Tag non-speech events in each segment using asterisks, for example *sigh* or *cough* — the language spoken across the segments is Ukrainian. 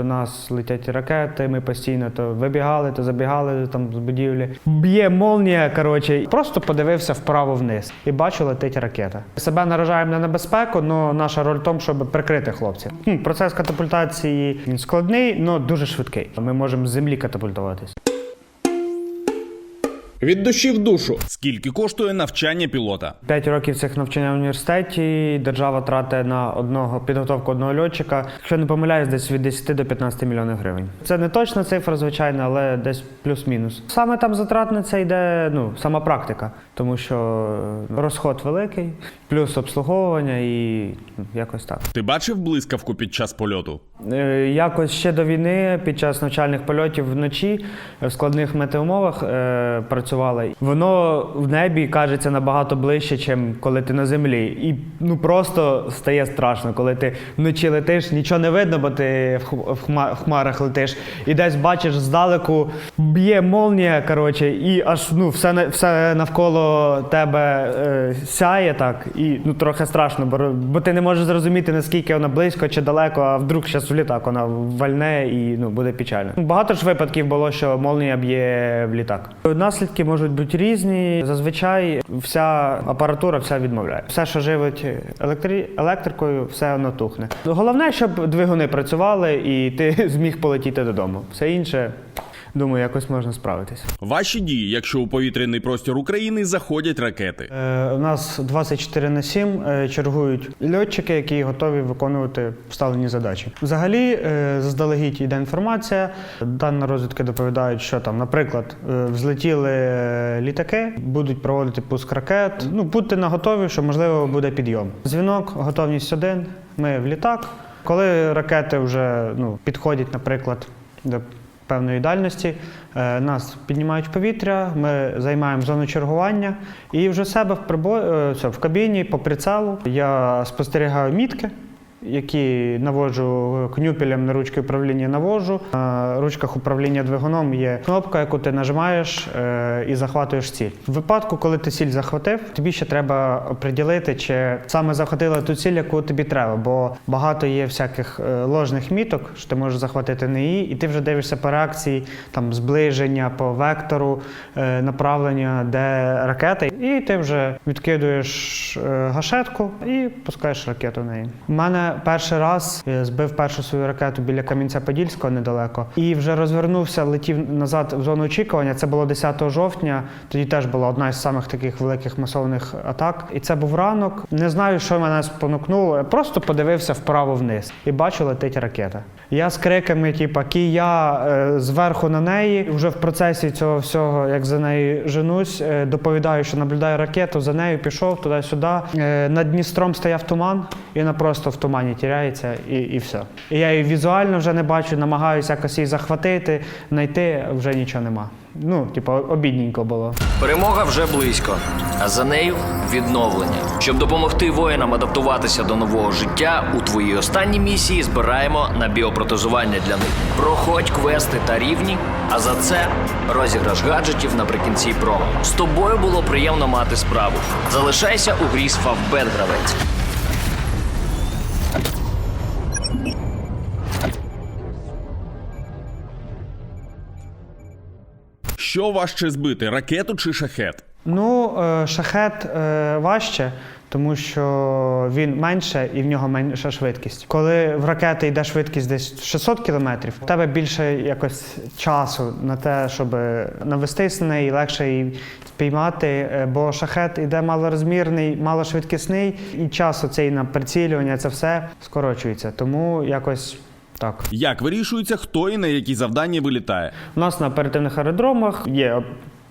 до нас летять ракети. Ми постійно то вибігали, то забігали там з будівлі. Б'є молнія, коротше, просто подивився вправо вниз і бачу, летить ракета. Себе наражаємо на небезпеку, але наша роль в тому, щоб прикрити хлопців. Процес катапультації він складний, але дуже швидкий. Ми можемо з землі катапультуватись. Від душі в душу. Скільки коштує навчання пілота? П'ять років цих навчання в університеті. Держава тратить на одного підготовку одного льотчика. Якщо не помиляюсь, десь від 10 до 15 мільйонів гривень. Це не точна цифра, звичайно, але десь плюс-мінус. Саме там затратниця йде ну, сама практика, тому що е, розход великий, плюс обслуговування і ну, якось так. Ти бачив блискавку під час польоту? Е, Якось ще до війни, під час навчальних польотів вночі в складних метеумовах е, працювали. Воно в небі кажеться набагато ближче, ніж коли ти на землі. І ну просто стає страшно, коли ти вночі летиш, нічого не видно, бо ти в хм- в хма- в хмарах летиш. І десь бачиш здалеку, б'є молнія, коротше, і аж ну, все, все навколо тебе е, сяє так, і ну трохи страшно, бо, бо ти не можеш зрозуміти, наскільки вона близько чи далеко, а вдруг зараз в літак вона вальне і ну, буде печально. Багато ж випадків було, що молнія б'є в літак. Наслідки можуть бути різні. Зазвичай вся апаратура вся відмовляє. Все, що живить електри... електрикою, все воно тухне. Головне, щоб двигуни працювали і ти *laughs* зміг полетіти додому. Все інше, думаю, якось можна справитись. Ваші дії, якщо у повітряний простір України заходять ракети. Е, У нас 24 на 7 е, чергують льотчики, які готові виконувати вставлені задачі. Взагалі, е, заздалегідь йде інформація. Дані розвідки доповідають, що там, наприклад, е, взлетіли е, літаки, будуть проводити пуск ракет. Ну, будьте наготові, що можливо буде підйом. Дзвінок, готовність один. Ми в літак. Коли ракети вже ну, підходять, наприклад, до певної дальності. Е, Нас піднімають в повітря, ми займаємо зону чергування і вже себе в прибо... е, в кабіні по прицелу я спостерігаю мітки. Які наводжу кнюпелем на ручки управління наводжу. На ручках управління двигуном є кнопка, яку ти нажимаєш е, і захватуєш ціль. В випадку, коли ти ціль захватив, тобі ще треба оприділити, чи саме захватила ту ціль, яку тобі треба. Бо багато є всяких е, ложних міток, що ти можеш захватити не її, і ти вже дивишся по реакції, там зближення по вектору, е, направлення, де ракета, і ти вже відкидуєш гашетку і пускаєш ракету в неї. У мене перший раз я збив першу свою ракету біля Кам'янця-Подільського недалеко, і вже розвернувся, летів назад в зону очікування. Це було 10 жовтня. Тоді теж була одна з самих таких великих масовних атак. І це був ранок. Не знаю, що мене спонукнуло. Я просто подивився вправо вниз і бачу, летить ракета. Я з криками, типа кія е, зверху на неї. Вже в процесі цього всього, як за нею женусь, е, доповідаю, що наблюдаю ракету. За нею пішов туди-сюди. Е, над Дністром стояв туман, і вона просто в тумані тіряється, і, і все. І я її візуально вже не бачу, намагаюся якось її захватити, знайти, вже нічого нема. Ну, типу, обідненько було. Перемога вже близько, а за нею відновлення. Щоб допомогти воїнам адаптуватися до нового життя, у твоїй останній місії збираємо на біопротезування для них. Проходь квести та рівні, а за це розіграш гаджетів наприкінці промо. З тобою було приємно мати справу. Залишайся у грі з Фавбет гравець. Що важче збити ракету чи шахет? Ну, е, шахет е, важче, тому що він менше і в нього менша швидкість. Коли в ракети йде швидкість десь 600 кілометрів, у тебе більше якось часу на те, щоб навестись на неї, легше її спіймати, е, бо шахет іде малорозмірний, малошвидкісний, і час оцей на прицілювання, це все скорочується. Тому якось так. Як вирішується, хто і на які завдання вилітає? У нас на оперативних аеродромах є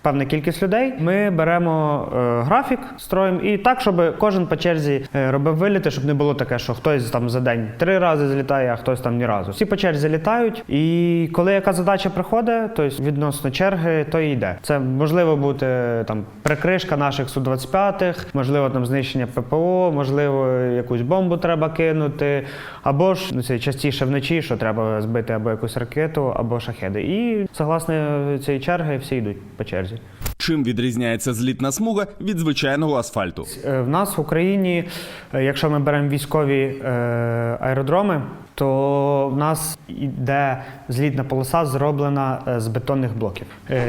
певна кількість людей. Ми беремо е, графік, строїмо і так, щоб кожен по черзі е, робив виліти, щоб не було таке, що хтось там за день три рази злітає, а хтось там ні разу. Всі по черзі літають. І коли яка задача приходить, то есть відносно черги, то і йде. Це можливо бути там прикришка наших Су-25, можливо, там знищення ППО, можливо, якусь бомбу треба кинути, або ж ну, це частіше вночі, що треба збити або якусь ракету, або шахеди. І согласно цієї черги всі йдуть по черзі. Чим відрізняється злітна смуга від звичайного асфальту? Е, В нас в Україні, е, якщо ми беремо військові е, аеродроми, то в нас йде злітна полоса зроблена з бетонних блоків.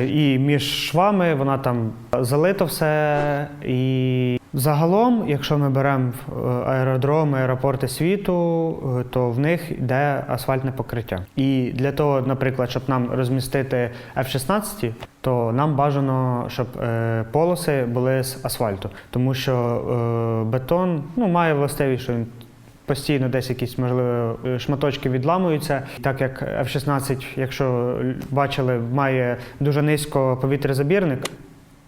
І між швами вона там залито все. І загалом, якщо ми беремо е, аеродроми, аеропорти світу, е, то в них йде асфальтне покриття. І для того, наприклад, щоб нам розмістити F-16, то нам бажано, щоб е, полоси були з асфальту, тому що бетон ну, має властивість, що він постійно десь якісь можливо шматочки відламуються. Так як F-16, якщо бачили, має дуже низько повітрязабірник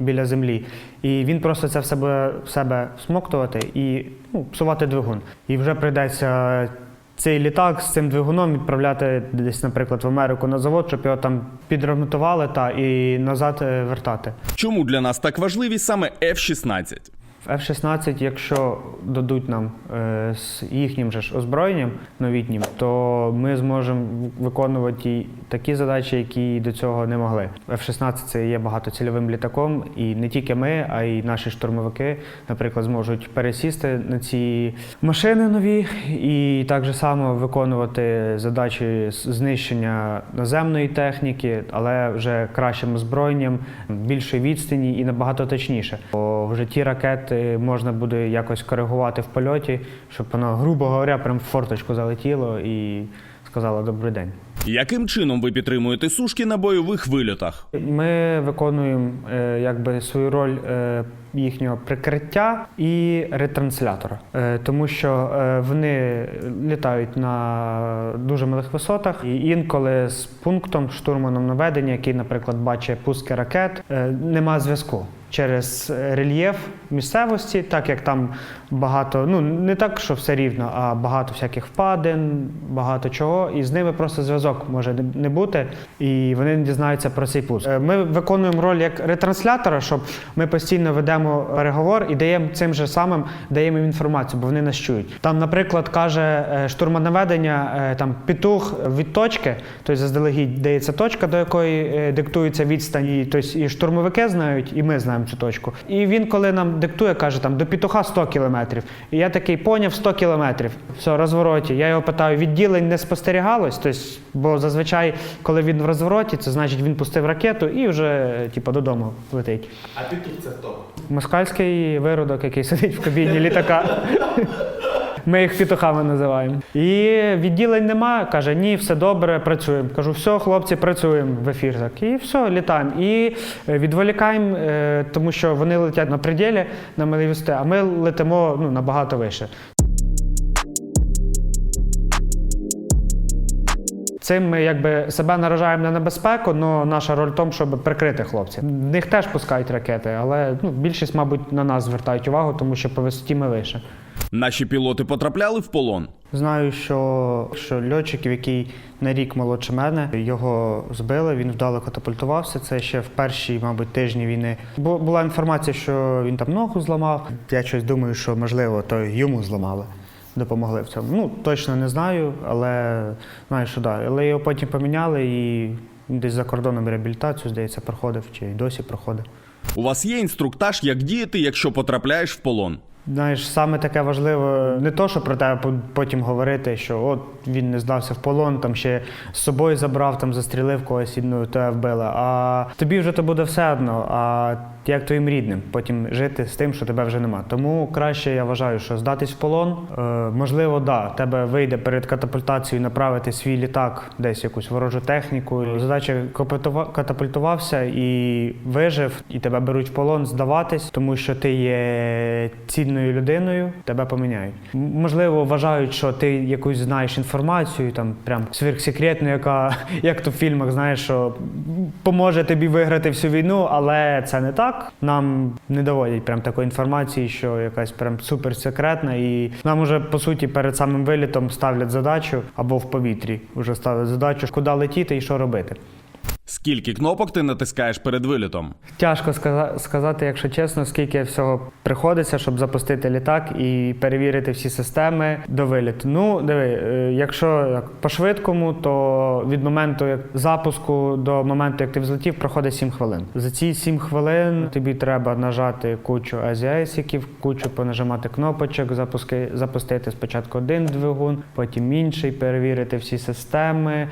біля землі, і він просто це в себе, в себе всмоктувати і ну, псувати двигун. І вже прийдеться. Цей літак з цим двигуном відправляти десь, наприклад, в Америку на завод, щоб його там підремонтували та і назад е, вертати. Чому для нас так важливі саме F-16? В F-16, якщо дадуть нам е, з їхнім же ж озброєнням новітнім, то ми зможемо виконувати такі задачі, які до цього не могли. F-16 це є багатоцільовим літаком, і не тільки ми, а й наші штурмовики, наприклад, зможуть пересісти на ці машини нові і так же само виконувати задачі знищення наземної техніки, але вже кращим озброєнням, більшої відстані і набагато точніше. Бо вже ті ракети можна буде якось коригувати в польоті, щоб воно, грубо говоря, прям в форточку залетіло і сказало добрий день. Яким чином ви підтримуєте сушки на бойових вильотах? Ми виконуємо е, якби свою роль е, їхнього прикриття і ретранслятора, е, тому що е, вони літають на дуже малих висотах, і інколи з пунктом штурманом наведення, який, наприклад, бачить пуски ракет, е, нема зв'язку. Через рельєф місцевості, так як там багато, ну не так, що все рівно, а багато всяких впадин, багато чого, і з ними просто зв'язок може не- бути, і вони не дізнаються про цей пуск. Е, Ми виконуємо роль як ретранслятора, щоб ми постійно ведемо переговор і даємо цим же самим даємо їм інформацію, бо вони нас чують. Там, наприклад, каже е, штурманаведення, е, там петух від точки, тобто заздалегідь дається точка, до якої е, диктується відстань, і, тобто і штурмовики знають, і ми знаємо цю точку. І він, коли нам диктує, каже там до пітуха 100 кілометрів. І я такий поняв 100 кілометрів. Все, розвороті. Я його питаю, відділень не спостерігалось. Тобто, бо зазвичай, коли він в розвороті, це значить він пустив ракету і вже типу, додому летить. А пітух це хто? Москальський виродок, який сидить в кабіні літака. *laughs* Ми їх петухами називаємо. І відділень нема. Каже, ні, все добре, працюємо. Кажу, все, хлопці, працюємо в ефір. Так. І все, літаємо. І е, відволікаємо, е, тому що вони летять на пределі, на малій а ми летимо ну, набагато вище. Цим ми якби себе наражаємо на небезпеку, але наша роль в тому, щоб прикрити хлопців. В них теж пускають ракети, але ну, більшість, мабуть, на нас звертають увагу, тому що по висоті ми вище. Наші пілоти потрапляли в полон. Знаю, що, що льотчик, який на рік молодше мене, його збили, він вдало катапультувався. Це ще в перші, мабуть, тижні війни. Бу- була інформація, що він там ногу зламав. Я щось думаю, що можливо, то йому зламали. Допомогли в цьому. Ну, точно не знаю, але знаю, що. Да. Але його потім поміняли і десь за кордоном реабілітацію, здається, проходив чи й досі проходить. У вас є інструктаж, як діяти, якщо потрапляєш в полон. Знаєш, саме таке важливе не то, що про тебе потім говорити, що от він не здався в полон, там ще з собою забрав, там застрілив когось і ну, тебе вбили. А тобі вже то буде все одно. А як твоїм рідним потім жити з тим, що тебе вже нема. Тому краще я вважаю, що здатись в полон. Е, можливо, да, тебе вийде перед катапультацією направити свій літак, десь якусь ворожу техніку. Задача катапультувався і вижив, і тебе беруть в полон здаватись, тому що ти є цінною людиною, тебе поміняють. Можливо, вважають, що ти якусь знаєш інформацію, там прям сверхсекретну, яка як то в фільмах, знаєш, що поможе тобі виграти всю війну, але це не так. Нам не доводять прям такої інформації, що якась прям суперсекретна, і нам уже по суті перед самим вилітом ставлять задачу або в повітрі вже ставлять задачу, куди летіти і що робити. Скільки кнопок ти натискаєш перед вилітом? Тяжко сказа- сказати, якщо чесно, скільки всього приходиться, щоб запустити літак і перевірити всі системи до виліту. Ну, диви, е, якщо по швидкому, то від моменту як запуску до моменту, як ти взлетів, проходить 7 хвилин. За ці 7 хвилин тобі треба нажати кучу азіасиків, кучу понажимати кнопочок, запуски, запустити спочатку один двигун, потім інший, перевірити всі системи,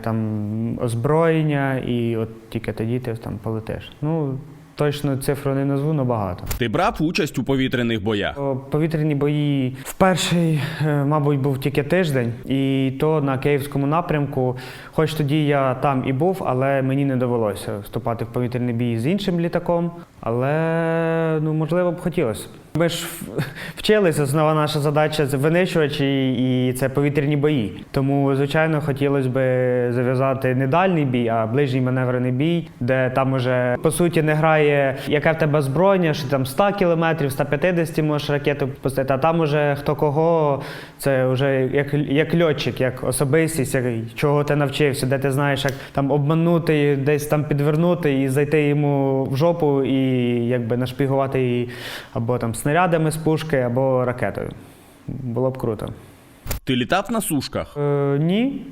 там озброєння, і от тільки тоді ти там полетиш. Ну, точно цифру не назву, але багато. Ти брав участь у повітряних боях? Повітряні бої в перший, е, мабуть, був тільки тиждень, і то на київському напрямку. Хоч тоді я там і був, але мені не довелося вступати в повітряний бій з іншим літаком. Але ну можливо б хотілося. Ми ж вчилися, основна наша задача винищувачі і це повітряні бої. Тому, звичайно, хотілося б зав'язати не дальній бій, а ближній маневрений бій, де там уже по суті не грає, яке в тебе озброєння, що там 100 кілометрів, 150 можеш ракету пустити, а там уже хто кого, це вже як, як льотчик, як особистість, як, чого ти навчився, де ти знаєш, як там обманути, десь там підвернути і зайти йому в жопу і якби нашпігувати її або там снарядами з пушки, або ракетою. Було б круто. Ти літав на сушках? Е, ні,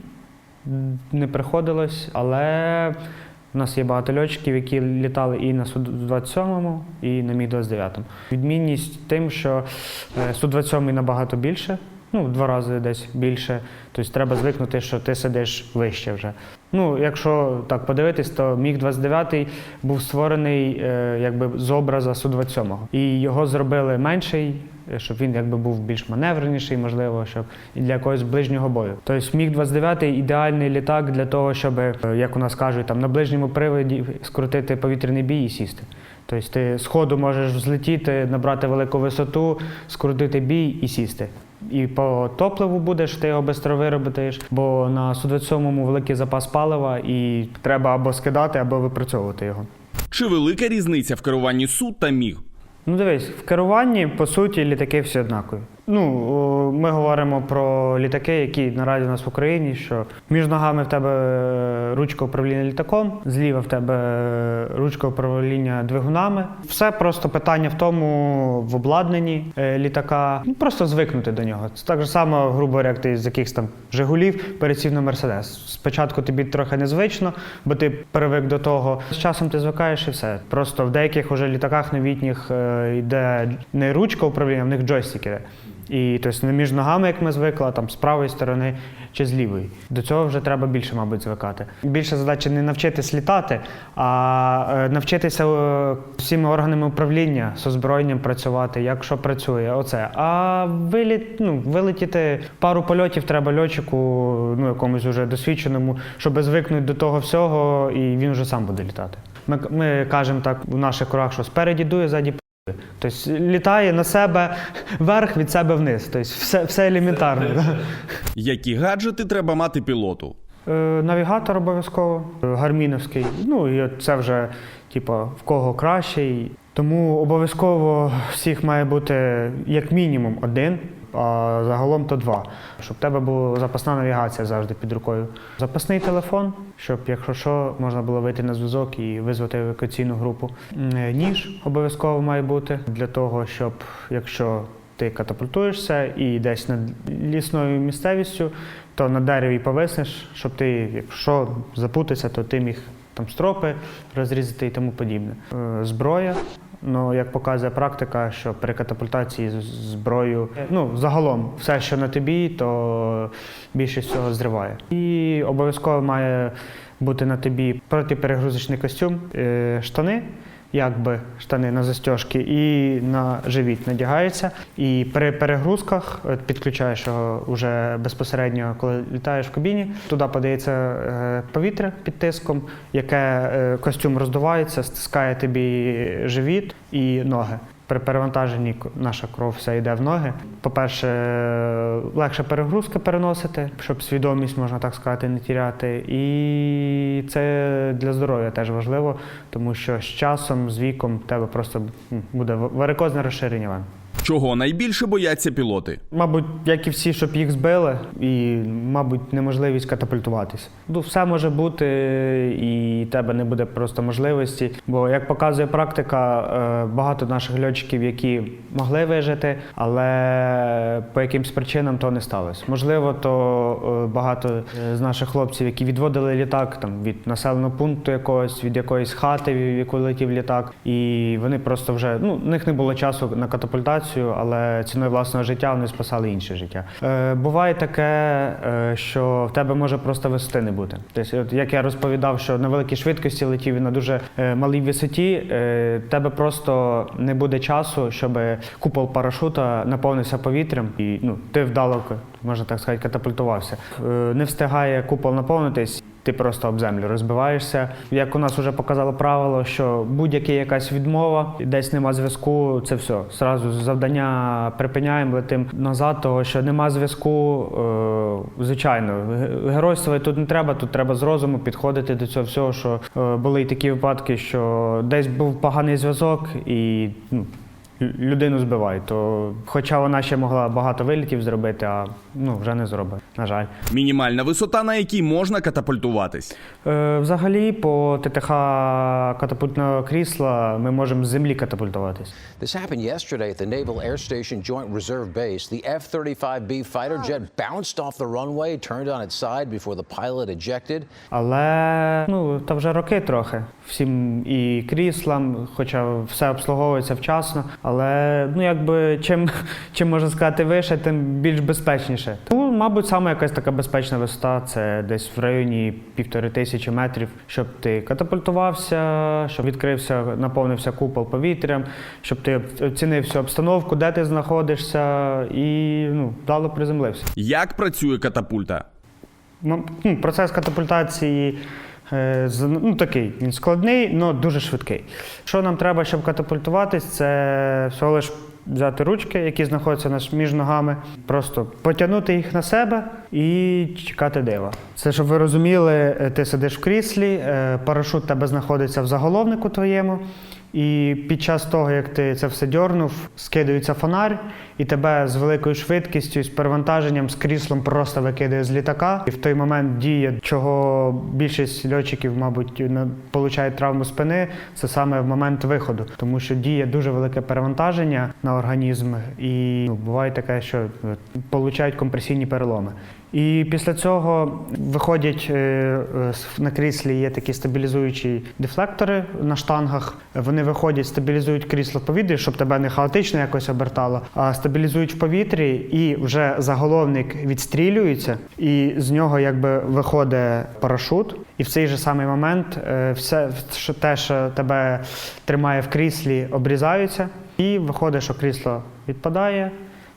не приходилось, але в нас є багато льотчиків, які літали і на Су-27, і на Міг-29. Відмінність тим, що е, Су-27 набагато більше, ну, в два рази десь більше. Тобто треба звикнути, що ти сидиш вище вже. Ну, якщо так подивитись, то Міг-29 був створений е, якби з образа Су-27. І його зробили менший, е, щоб він якби був більш маневреніший, можливо, щоб і для якогось ближнього бою. Тобто Міг-29 ідеальний літак для того, щоб, е, як у нас кажуть, там на ближньому приводі скрутити повітряний бій і сісти. Тобто ти з ходу можеш взлетіти, набрати велику висоту, скрутити бій і сісти. І по топливу будеш, ти його швидко виробиш, бо на Су-27 великий запас палива і треба або скидати, або випрацьовувати його. Чи велика різниця в керуванні Су та Міг? Ну дивись, в керуванні по суті літаки всі однакові. Ну, ми говоримо про літаки, які наразі у нас в Україні, що між ногами в тебе е, ручка управління літаком, зліва в тебе е, ручка управління двигунами. Все просто питання в тому в обладнанні е, літака. Ну просто звикнути до нього. Це так же само, грубо говоря, як ти з якихось там Жигулів пересів на Мерседес. Спочатку тобі трохи незвично, бо ти привик до того. З часом ти звикаєш і все. Просто в деяких уже літаках новітніх йде не ручка управління, в них джойстик іде. І тобто не між ногами, як ми звикли, там з правої сторони чи з лівої. До цього вже треба більше, мабуть, звикати. Більше задача не навчитись літати, а е, навчитися е, всіми органами управління з озброєнням працювати, як що працює. Оце. А виліт, ну, вилетіти пару польотів треба льотчику, ну якомусь уже досвідченому, щоб звикнути до того всього, і він вже сам буде літати. Ми, ми кажемо так у наших кругах, що спереді дує, ззаді Тобто літає на себе вверх від себе вниз. Тобто все, все елементарно. *laughs* Які гаджети треба мати пілоту? Е, Навігатор обов'язково, е, гарміновський. Ну і це вже, типу, в кого кращий. Тому обов'язково всіх має бути як мінімум один, а загалом то два. Щоб в тебе була запасна навігація завжди під рукою. Запасний телефон, щоб, якщо що, можна було вийти на зв'язок і визвати евакуаційну групу. Е, Ніж обов'язково має бути для того, щоб якщо ти катапультуєшся і десь над лісною місцевістю, то на дереві повиснеш, щоб ти, якщо запутатися, то ти міг там стропи розрізати і тому подібне. Е, Зброя. Ну, як показує практика, що при катапультації зброю, ну загалом, все, що на тобі, то більше цього зриває. І обов'язково має бути на тобі протиперегрузочний костюм, е, штани, якби штани на застіжки, і на живіт надягаються. І при перегрузках підключаєш його вже безпосередньо, коли літаєш в кабіні. Туди подається е, повітря під тиском, яке е, костюм роздувається, стискає тобі живіт і ноги. При перевантаженні наша кров вся йде в ноги. По-перше, легше перегрузки переносити, щоб свідомість, можна так сказати, не тіряти. І це для здоров'я теж важливо, тому що з часом, з віком, в тебе просто буде варикозне розширення. Чого найбільше бояться пілоти? Мабуть, як і всі, щоб їх збили, і, мабуть, неможливість катапультуватися. Ну, все може бути, і тебе не буде просто можливості. Бо, як показує практика, е, багато наших льотчиків, які могли вижити, але по якимсь причинам то не сталося. Можливо, то е, багато е, з наших хлопців, які відводили літак там, від населеного пункту якогось, від якоїсь хати, в яку летів літак, і вони просто вже ну, в них не було часу на катапультацію, але ціною власного життя вони спасали інше життя. Е, буває таке, е, що в тебе може просто висоти не бути. Тобто, от як я розповідав, що на великій швидкості летів на дуже е, малій висоті, е, тебе просто не буде часу, щоб купол парашута наповнився повітрям, і ну, ти вдало, можна так сказати, катапультувався. Е, не встигає купол наповнитись. Ти просто об землю розбиваєшся. Як у нас вже показало правило, що будь-яка якась відмова, десь нема зв'язку, це все. Зразу завдання припиняємо, летимо назад, того що нема зв'язку. Е, звичайно, ге- геройствувати тут не треба, тут треба з розуму підходити до цього всього. Що е, були і такі випадки, що десь був поганий зв'язок і ну, людину збивають. То, хоча вона ще могла багато вилітів зробити, а ну вже не зробить, на жаль. Мінімальна висота, на якій можна катапультуватись. Е, Взагалі, по ТТХ катапультного крісла ми можемо з землі катапультуватись. This happened yesterday at the Naval Air Station Joint Reserve Base. The F 35B fighter jet bounced off the runway, turned on its side before the pilot ejected. Але ну, та вже роки трохи. Всім і кріслам, хоча все обслуговується вчасно. Але ну якби чим, чим можна сказати вище, тим більш безпечніше. Тому, мабуть, саме якась така безпечна висота це десь в районі півтори тисячі метрів, щоб ти катапультувався, щоб відкрився, наповнився купол повітрям, щоб ти оцінив всю обстановку, де ти знаходишся, і ну, вдало приземлився. Як працює катапульта? Ну, Процес катапультації ну, такий, він складний, але дуже швидкий. Що нам треба, щоб катапультуватись, це всього лиш взяти ручки, які знаходяться між ногами, просто потягнути їх на себе і чекати дива. Це, щоб ви розуміли, е, ти сидиш в кріслі, е, парашут тебе знаходиться в заголовнику твоєму. І під час того, як ти це все дьорнув, скидується фонарь, і тебе з великою швидкістю, з перевантаженням, з кріслом просто викидає з літака. І в той момент діє, чого більшість льотчиків, мабуть, получають травму спини, це саме в момент виходу, тому що діє дуже велике перевантаження на організм, і ну, буває таке, що е, получають компресійні переломи. І після цього виходять е, е, на кріслі є такі стабілізуючі дефлектори на штангах. Вони виходять, стабілізують крісло в повітрі, щоб тебе не хаотично якось обертало, а стабілізують в повітрі, і вже заголовник відстрілюється, і з нього якби виходить парашут. І в цей же самий момент е, все що те, що тебе тримає в кріслі, обрізаються, і виходить, що крісло відпадає,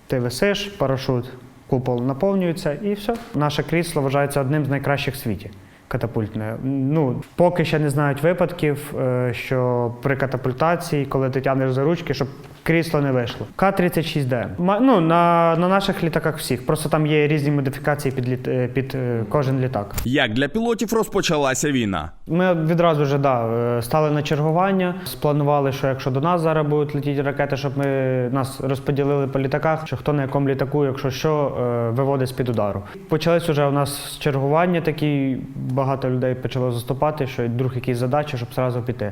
ти висиш, парашут купол наповнюється і все. Наше крісло вважається одним з найкращих в світі. Катапультне. Ну, поки ще не знають випадків, е, що при катапультації, коли ти тягнеш за ручки, щоб крісло не вийшло. К-36Д. Ну, на, на наших літаках всіх. Просто там є різні модифікації під, літ- е, під е, кожен літак. Як для пілотів розпочалася війна? Ми відразу вже да, е, стали на чергування, спланували, що якщо до нас зараз будуть летіти ракети, щоб ми нас розподілили по літаках, що хто на якому літаку, якщо що, виводить з-під удару. Почались вже у нас чергування такі, багато людей почало заступати, що друг якісь задачі, щоб зразу піти.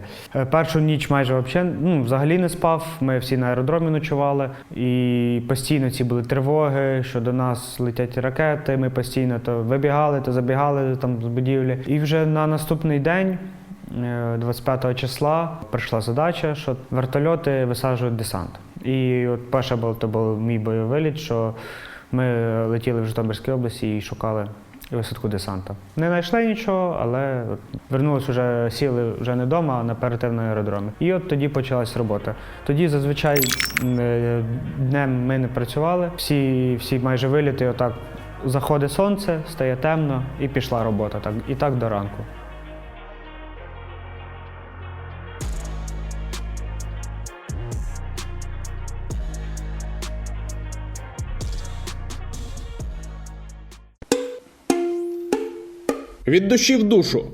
Першу ніч майже вообще, ну, взагалі не спав. Ми всі на аеродромі ночували, і постійно ці були тривоги, що до нас летять ракети. Ми постійно то вибігали, то забігали там з будівлі. І вже на наступний день. е, 25 числа прийшла задача, що вертольоти висаджують десант. І от перше було то був мій бойовий виліт, що ми летіли в Житомирській області і шукали висадку десанта. Не знайшли нічого, але вернулись вже, сіли вже не вдома, а на оперативному аеродромі. І от тоді почалась робота. Тоді зазвичай е, днем ми не працювали, всі, всі майже виліти, отак заходить сонце, стає темно і пішла робота. Так, і так до ранку. Від душі в душу.